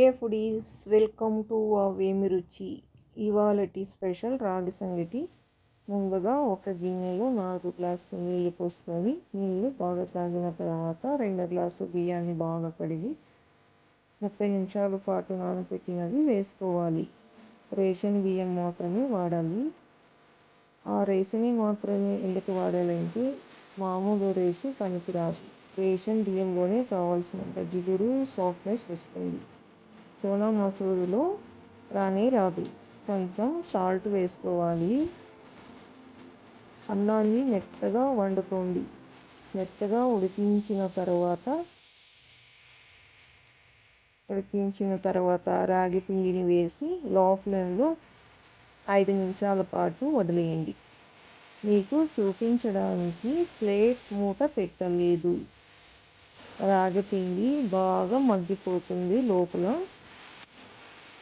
Hey foodies welcome to Vemi Ruchi ఇవాళటి special రాగి సంగటి. ముందుగా ఒక గిన్నెలో నాలుగు గ్లాసులు నీళ్ళు పోసుకొని నీళ్ళు బాగా తాగిన తర్వాత రెండు గ్లాసు బియ్యాన్ని బాగా కడిగి ముప్పై నిమిషాల పాటు నానబెట్టినవి వేసుకోవాలి. రేషన్ బియ్యం మాత్రమే వాడాలి. ఆ రేషన్ మాత్రమే ఎందుకు వాడాలంటే మామూలు రేసి పనికిరాదు. రేషన్ బియ్యంలోనే కావాల్సినంత జిగురు సాఫ్ట్నెస్ వస్తుంది. సోనా మసూరిలో రానే రాదు కొంచెం సాల్ట్ వేసుకోవాలి. అన్నాన్ని మెత్తగా వండుకోండి. మెత్తగా ఉడికించిన తర్వాత ఉడికించిన తర్వాత రాగి పిండిని వేసి లో ఫ్లేమ్లో ఐదు నిమిషాల పాటు వదిలేయండి. మీకు చూపించడానికి ప్లేట్ మూత పెట్టలేదు. రాగి పిండి బాగా మగ్గిపోతుంది లోపల.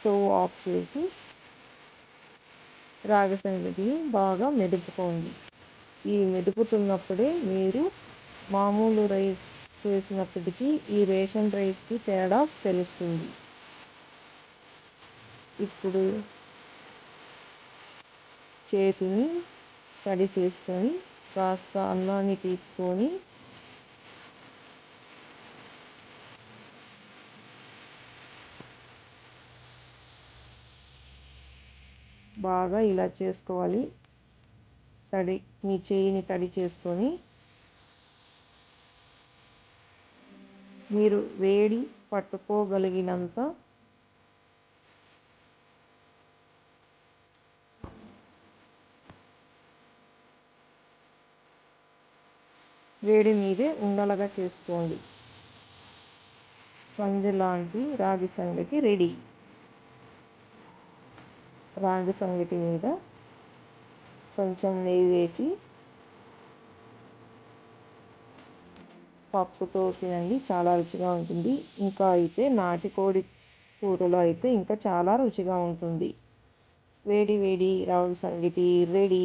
స్టవ్ ఆఫ్ చేసి రాగి సంగటిని బాగా మెదుపుకోండి. ఈ మెదుపుతున్నప్పుడే మీరు మామూలు రైస్ చేసినప్పటికీ ఈ రేషన్ రైస్కి తేడా తెలుస్తుంది. ఇప్పుడు చేతిని తడి చేసుకొని కాస్త అన్నాన్ని తీసుకొని బాగా ఇలా చేసుకోవాలి. తడి మీ చేయిని తడి చేసుకొని మీరు వేడి పట్టుకోగలిగినంత వేడి మీదే ఉండలుగా చేసుకోండి. స్పంజ్ లాంటి రాగి సంగటి రెడీ. రాగి సంగటి మీద కొంచెం నెయ్యి వేసి పప్పుతో తినండి. చాలా రుచిగా ఉంటుంది. ఇంకా అయితే నాటుకోడి కూరలో అయితే ఇంకా చాలా రుచిగా ఉంటుంది. వేడి వేడి రాగి సంగటి రెడీ.